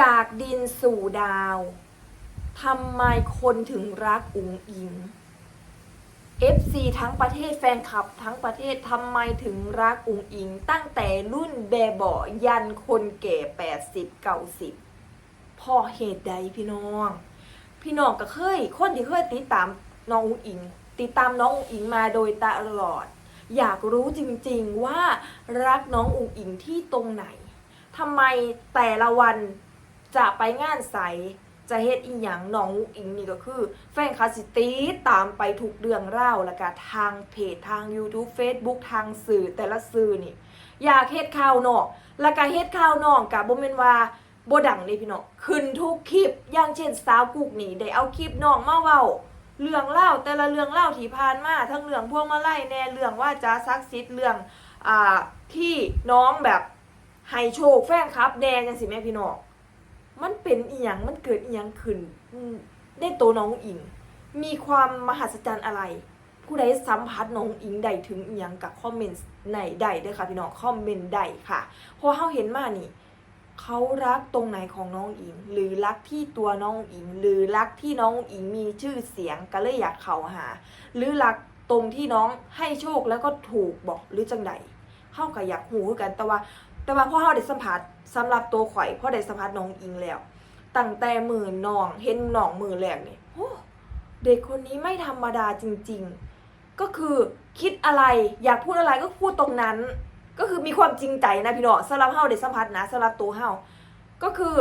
จากดินสู่ดาวทำไมคนถึงรักอุ๋งอิง FC ทั้งประเทศแฟนคลับทั้งประเทศทำไมถึงรักอุ๋งอิง ตั้งแต่รุ่นเบบาะยันคนแก่80 90พอเหตุใดพี่น้อง พี่น้องก็เคย คนที่เคยติดตามน้องอุ๋งอิง ติดตามน้องอุ๋งอิงมาโดยตลอด อยากรู้จริงๆว่ารักน้องอุ๋งอิงที่ตรงไหนทำไมแต่ละวัน จะไปงานใสจะเฮ็ดอีหยังน้องอิงนี่ก็คือ แฟนคาสิตีตามไปทุกเรื่องเล่าแล้วก็ทางเพจทาง YouTube Facebook ทางสื่อแต่ละสื่อนี่ อยากเฮ็ดข่าวนอกแล้วก็เฮ็ดข่าวนอกกับบ่แม่นว่าบ่ดังนี่พี่น้องขึ้นทุกคลิปอย่างเช่นสาวกุกนี่ได้เอาคลิปน้องมาเว้าเรื่องเล่าแต่ละเรื่องเล่าที่ผ่านมาทั้งเรื่องพวกมาไล่แน่เรื่องว่าจ้าซักซิดเรื่องอ่าที่น้องแบบให้โชคแฟนคลับแดงจังสิแม่พี่น้อง มันเป็นอีหยังมันเกิดอีหยังขึ้นได้ตัวน้องอิง มีความมหัศจรรย์อะไร ผู้ใดสัมผัสน้องอิงใดถึงอีหยังกับคอมเมนต์ไหนใดด้อค่ะพี่น้องคอมเมนต์ใดค่ะเพราะเขาเห็นมานี่เขารักตรงไหนของน้องอิง หรือรักที่ตัวน้องอิง หรือรักที่น้องอิงมีชื่อเสียงก็เลยอยากเขาหา หรือรักตรงที่น้องให้โชคแล้วก็ถูกบอกหรือจังใดเข้ากับอยากหูกันแต่ว่า แต่ว่าพอเขาได้สัมผัสสำหรับตัวข่อยพอได้สัมผัสน้องอิงแล้วตั้งแต่มือน้องเห็นน้องมือแรกนี่โอ้เด็กคนนี้ไม่ธรรมดาจริง ๆ ก็คือคิดอะไรอยากพูดอะไรก็พูดตรงนั้น ก็คือมีความจริงใจนะพี่น้องสำหรับเฮาได้สัมผัสนะสำหรับตัวเฮาก็คือ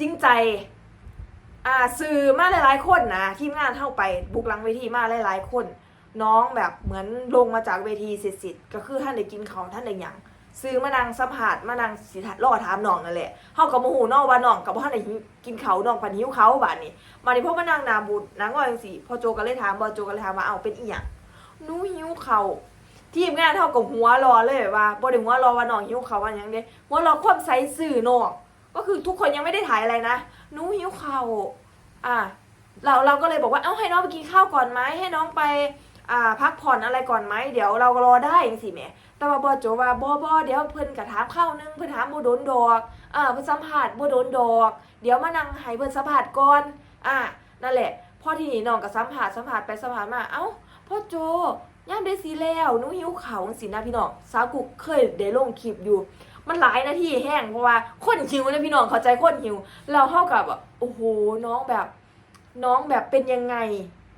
จริงใจอ่าสื่อมาหลาย ๆ คนนะทีมงานเข้าไปบุกลังเวทีมาหลาย ๆ คน น้องแบบเหมือนลงมาจากเวทีเสร็จๆก็คือท่านได้กินเขาท่านได้หยัง ซื้อมานั่งสัมผัสมานั่งสิทรอถามน้องนั่นแหละเฮากับโมโหน้องว่าน้องกับว่าท่านกินเขาน้องพันหิวเขาบาดนี้มานี่พอมานั่งนาบุญนางว่าจังซี่พอโจก็เลยถามบอโจก็เลยถามว่าเอาเป็นอีหยังหนูหิวเขาทีมงานเท่ากับหัวรอเลยว่าบ่ได้หัวรอว่าน้องหิวเขาว่าหยังเด้หัวรอความใสสื่อน้องก็คือทุกคนยังไม่ได้ถ่ายอะไรนะหนูหิวเขาอะเราเราก็เลยบอกว่าเอ้าให้น้องไปกินข้าวก่อนไหมให้น้องไป อ่าพักผ่อนอะไรก่อนไหมเดี๋ยวเรารอได้จังสิแม่แต่ว่าบอโจว่าบอบอเดี๋ยวเพิ่นกระถามข้าวนึงเพิ่นถามบ่โดนดอกอ่าเพิ่นสัมภาษณ์บ่โดนดอก เดี๋ยวมานั่งให้เพิ่นสัมภาษณ์ก่อนอ่านั่นแหละพอที่นี้น้องก็สัมภาษณ์สัมภาษณ์ไปสัมภาษณ์มาเอ้าพ่อโจย่ามได้สีแล้วหนูหิวเขาสินะพี่น้องสาวกุกเคยได้ลงคลิปอยู่ มันหลายนาทีแห้งเพราะว่าคนหิวนะพี่น้องเข้าใจคนหิว เราเท่ากับแบบโอ้โหน้องแบบ น้องแบบเป็นยังไง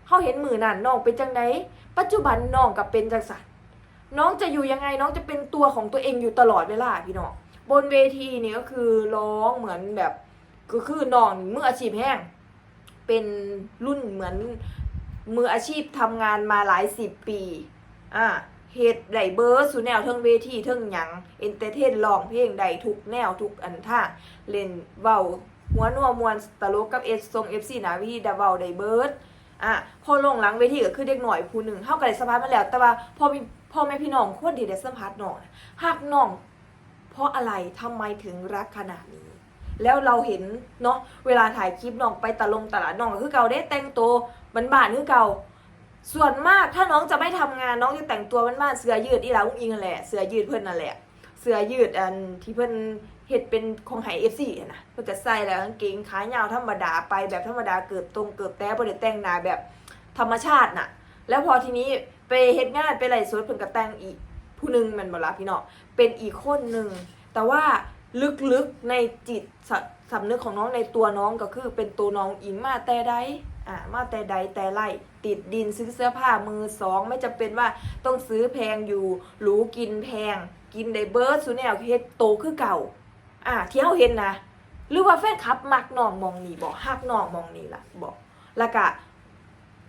เขาเห็นมือนั่นน้องเป็นจังได ปัจจุบันน้องกับเป็นจังสันน้องจะอยู่ยังไงน้องจะเป็นตัวของตัวเองอยู่ตลอดเวลาพี่น้องบนเวทีนี่ก็คือร้องเหมือนแบบก็คือน้องมืออาชีพแห้ง เป็นรุ่นเหมือนมืออาชีพทำงานมาหลายสิบปีอ่าเฮ็ดไดเบอร์สูแนวเทิงเวทีเทิงหยังเอนเตอร์เทนร้องเพลงได้ทุกแนวทุกอันท่าเล่นเว้าหัวนัวมวนตลกกับเอสทรง FC หนาวิธีดาเว้าไดเบิร์ด อะพอลงหลังเวทีก็คือเด็กหน่อยผู้หนึ่งเฮาก็ได้สัมภาษณ์มาแล้ว แต่ว่าพอมีพ่อแม่พี่น้องคนที่ได้สัมภาษณ์น้องน่ะฮักน้อง เพราะอะไรทำไมถึงรักขนาดนี้ แล้วเราเห็นเนาะเวลาถ่ายคลิปน้องไปตะลงตลาดน้องก็คือเก่าได้แต่งตัวบ้านคือเก่าส่วนมากถ้าน้องจะไม่ทำงานน้องจะแต่งตัวบ้านๆเสื้อยืดอีหลาอุ้งอิงนั่นแหละเสื้อยืดเพิ่อนนั่นแหละเสื้อยืดอันที่เพิ่อน เฮ็ดเป็นของไห้ FC อะนะเพิ่นก็ใส่แล้วกางเกงขายาวธรรมดาไปแบบธรรมดาเกือบตรงเกือบแต่บ่ได้แต่งหน้าแบบธรรมชาติน่ะ แล้วพอทีนี้ไปเฮ็ดงานไปไล่สดเพิ่นก็แต่งอีกผู้หนึงแมันบ่ล่ะพี่น้องเป็นอีกคนหนึงแต่ว่าลึกๆในจิตสสำนึกของน้องในตัวน้องก็คือเป็นตัวน้องอิงมาแต่ใดอ่ามาแต่ใดแต่ไรติดดินซื้อเสื้อผ้ามือสองไม่จำเป็นว่าต้องซื้อแพงอยู่หรูกินแพง กินได้เบิร์ดซูแนวเฮ็ดโตคือเก่า อ่าที่เฮาเห็นนะหรือว่าแฟนคลับมักน้องมองนี่บอกฮักน้องมองนี่ล่ะบอกแล้วก็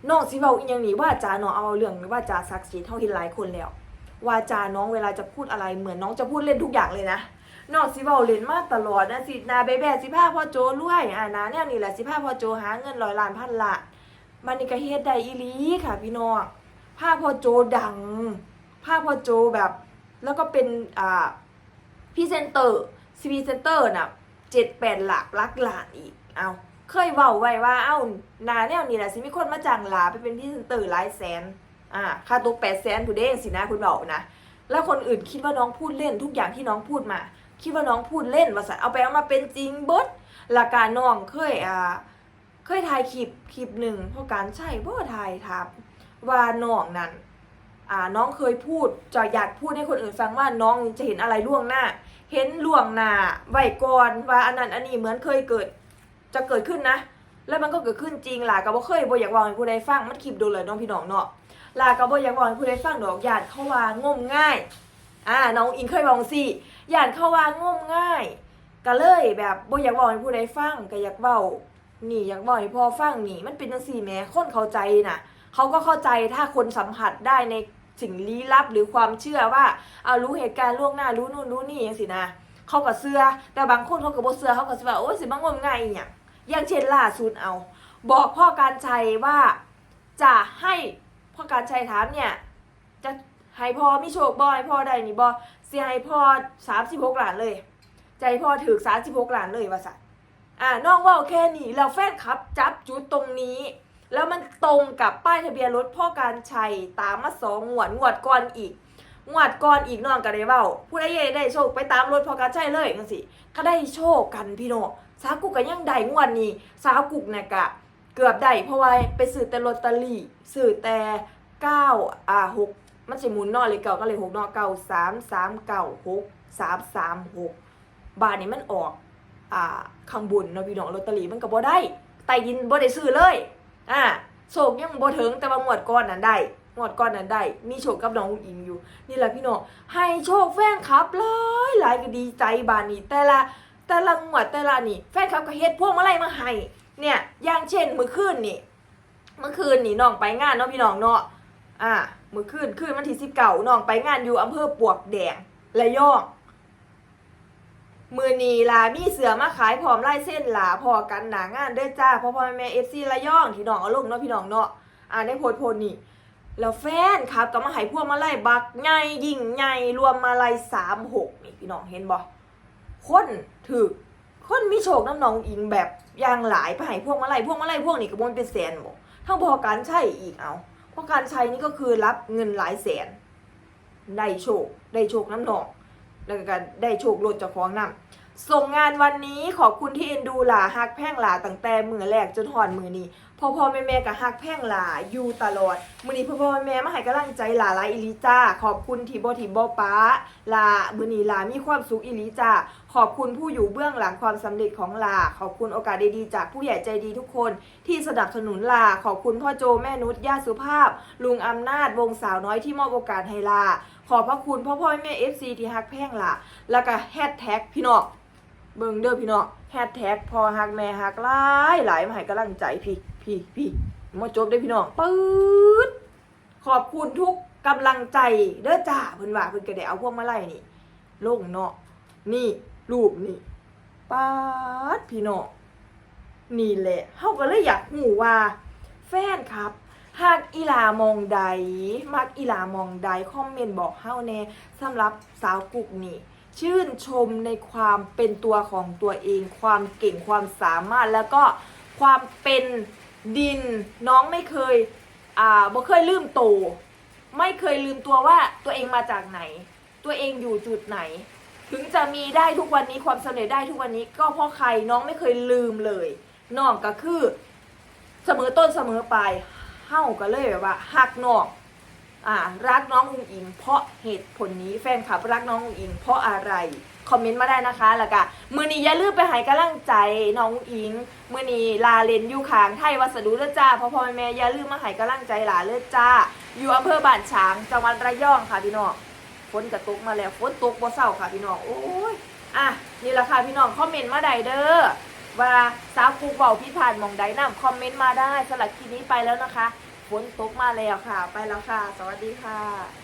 น้องสิเว้าอีหยังนี่ว่าจาน้องเอาเรื่องว่าจาซักซีเฮาเห็นหลายคนแล้วว่าจาน้องเวลาจะพูดอะไรเหมือนน้องจะพูดเล่นทุกอย่างเลยนะนอกสิเว้าเล่นมาตลอดนะสินาแบ่ๆสิพาพ่อโจรวยอ่านาแนวนี้แหละสิพาพ่อโจหาเงินร้อยล้านพันละมันนี่ก็เฮ็ดได้อีหลีค่ะ พี่น้องภาพ่อโจดังภาพพ่อโจแบบ แล้วก็เป็นอ่าพรีเซนเตอร์ ซีพีเซนเตอร์น่ะเจ็ดแปดหลักลักหลานอีก เอาเคยเว้าไว้ว่า เอ้านาแนวนี้แหละสิมีคนมาจ้างลาไปเป็นพรีเซนเตอร์หลายแสน อ่า ค่าตัวแปดแสนผู้เด้งสินะคุณบอกนะ แล้วคนอื่นคิดว่าน้องพูดเล่นทุกอย่างที่น้องพูดมา คิดว่าน้องพูดเล่นว่าสันเอาไปเอามาเป็นจริงเบิดหลักการน้องเคยอ่าเคยถ่ายคลิปคลิปหนึ่งเพราะการใช่บ่ถ่ายทับว่าน้องนั้น น้องเคยพูดจะอยากพูดให้คนอื่นฟังว่าน้องจะเห็นอะไรล่วงหน้า เห็นล่วงหน้าไว้ก่อนว่าอันนั้นอันนี้เหมือนเคยเกิด จะเกิดขึ้นนะ แล้วมันก็เกิดขึ้นจริงล่ะก็บ่เคยบ่อยากว่าให้ผู้ใดฟังมันคลิปดูเลยน้องพี่น้องเนาะล่ะก็บ่อยากว่าให้ผู้ใดฟังดอกญาติเขาว่างมง่ายอ่าน้องอิงเคยบอกสิญาติเขาว่างมง่ายก็เลยแบบบ่อยากเว่าให้ผู้ใดฟังก็อยากเว้านี่อยากบอกให้พ่อฟังนี่ มันเป็นจังซี่แหม่คนเข้าใจน่ะ เขาก็เข้าใจถ้าคนสัมผัสได้ในสิ่งลี้ลับหรือความเชื่อว่าเอารู้เหตุการณ์ล่วงหน้ารู้นู่นรู้นี่จังซี่นะเขาก็เชื่อแต่บางคนเขาก็บ่เชื่อเขาก็สิว่าโอ้ยสิมางงมง่ายอีหยังอย่างเช่นล่าสุดเอา บอกพ่อการชัยว่าจะให้พ่อการชัยถามเนี่ยจะให้พ่อมีโชคบ่ให้พ่อได้นี่บ่สิให้พ่อ36ล้านเลย ใจพ่อถือ36ล้านเลยว่าซั่นอ่าน้องว่าแค่นี้แล้วแฟนคลับ จับจุดตรงนี้ แล้วมันตรงกับป้ายทะเบียนรถพ่อการชัยตามมาสองงวดงวดก่อนอีกงวดก่อนอีกน้องก็ได้เว้าผู้ใดได้โชคไปตามรถพ่อการชัยเลยจังซี่ก็ได้โชคกันพี่น้องสาวกุกก็ยังได้งวดนี้สาวกุกน่ะกะ เกือบได้เพราะว่าไปซื้อแต่ลอตเตอรี่ซื้อแต่9อ่า6มันสิหมุนนอเลยเก่าก็เลย6เนอเก่า3 3 9 6 3 3 6บาทนี้มันออกอ่าข้างบนเนาะพี่น้องลอตเตอรี่มันก็บ่ได้ไต่ยินบ่ได้ซื้อเลย อ่าโชคยังบ่ถึงแต่ว่างวดก่อนนั้นได้งวดก่อนนั้นได้ มีโชคกับน้องอุ๋งอิงอยู่ นี่แหละพี่น้องให้โชคแฟนคลับหลายหลายก็ดีใจบานนี้ แต่ละแต่ละงวดแต่ละนี่ แฟนคลับก็เฮ็ดพวงมาลัยมาให้เนี่ยอย่างเช่นมื้อคืนนี่เมื่อคืนนี่น้องไปงานเนาะพี่น้องเนาะ อ่า มื้อคืนคืนวันที่19น้องไปงานอยู่อำเภอปวกแดงระยอง มือนีลามีเสือมาขายพร้อมไล่เส้นหลาพอกันหนางานเด้อจ้าพ่อพ่อแม่เอฟซีระยองที่น้องเอาลงเนาะพี่น้องเนาะอ่านโพสโพสนี่แล้วแฟนครับก็มาหายพวกมาไล่บักใหญ่ยิ่งใหญ่รวมมาไล่สามหกนี่พี่น้องเห็นบ่คนถือคนมีโชคน้ำน้องอิงแบบย่างหลายไปหายพวกมาไล่พวกมาไล่พวกนี่ก็บนเป็นแสนบ่ทั้งพอการใช่อีกเอาพอการใช้นี่ก็คือรับเงินหลายแสนได้โชคได้โชคน้ำหนอง แล้วก็ได้โชคลดจากของนำส่งงานวันนี้ขอบคุณที่เอ็นดูหลาฮักแพ่งหลาตั้งแต่มือแรกจนหอนมือนี้พ่อพ่อแม่แม่กับฮักแพ่งหลาอยู่ตลอดมือนี้พ่อพ่อแม่แม่มาให้กำลังใจหลาหลายอิลิจ้าขอบคุณที่บทีบป้าหลามือนี้หลามีความสุขอิลิจ้าขอบคุณผู้อยู่เบื้องหลังความสำเร็จของหลาขอบคุณโอกาสดีๆจากผู้ใหญ่ใจดีทุกคน ที่สนับสนุนลาขอบคุณพ่อโจแม่นุชย่าสุภาพ ลุงอำนาจวงสาวน้อยที่มอบโอกาสให้ลา ขอบพระคุณพ่อพ่อแม่เอฟซีที่ฮักแพ่งลาแล้วก็แฮชแท็กพี่น้องเบิ่งเด้อพี่น้องแฮชแท็กพอฮักแม่ฮักหลายหลายมาให้กำลังใจพี่พี่พี่มาจบได้พี่น้องปื๊ดขอบคุณทุกกำลังใจเด้อจ้าเพิ่นว่าเพิ่นก็ได้เอาพวกมาไล่นี่ลงเนาะนี่รูปนี่ป๊าดพี่น้องนี่แหละเฮาก็เลยอยากหูว่า แฟนครับ หากอีหลามองใด มักอีหลามองใดคอมเมนต์บอกเฮาแน่สำหรับสาวกุกนี่ ชื่นชมในความเป็นตัวของตัวเอง ความเก่งความสามารถแล้วก็ความเป็นดินน้องไม่เคยอ่าบ่เคยลืมโตวไม่เคยลืมตัวว่าตัวเองมาจากไหน ตัวเองอยู่จุดไหน ถึงจะมีได้ทุกวันนี้ความสำเร็จได้ทุกวันนี้ ก็เพราะใครน้องไม่เคยลืมเลยน้องก็คือเสมอต้นเสมอปลาย เฮ้าก็เลยแบบว่าหักน้องอ่ารักน้องอุงอิง เพราะเหตุผลนี้แฟนคลับรักน้องอุงอิง เพราะอะไรคอมเมนต์มาได้นะคะแล้วก็มือนี้อย่าลืมไปใหายกำลังใจน้องอุงอิงมือนี้ลาเลนอยู่ขางไทยวัสดุเลือจ้าพ่อพ่อแม่แม่อย่าลืมมาใหายกำลังใจหลาเลือจ้า อยู่อำเภอบ้านฉางจังหวัดระยองค่ะพี่น้องฝนกระตกมาแล้วฝนตกบ่เศร้าค่ะพี่น้องโอ้ยอะนี่แหละค่ะพี่น้องคอมเมนต์มาได้เด้อ ว่าสาวกูเบาพี่ผ่านมองใดน้ำคอมเมนต์มาได้สลักคลิปนี้ไปแล้วนะคะฝนตกมาแล้วค่ะ ไปแล้วค่ะ สวัสดีค่ะ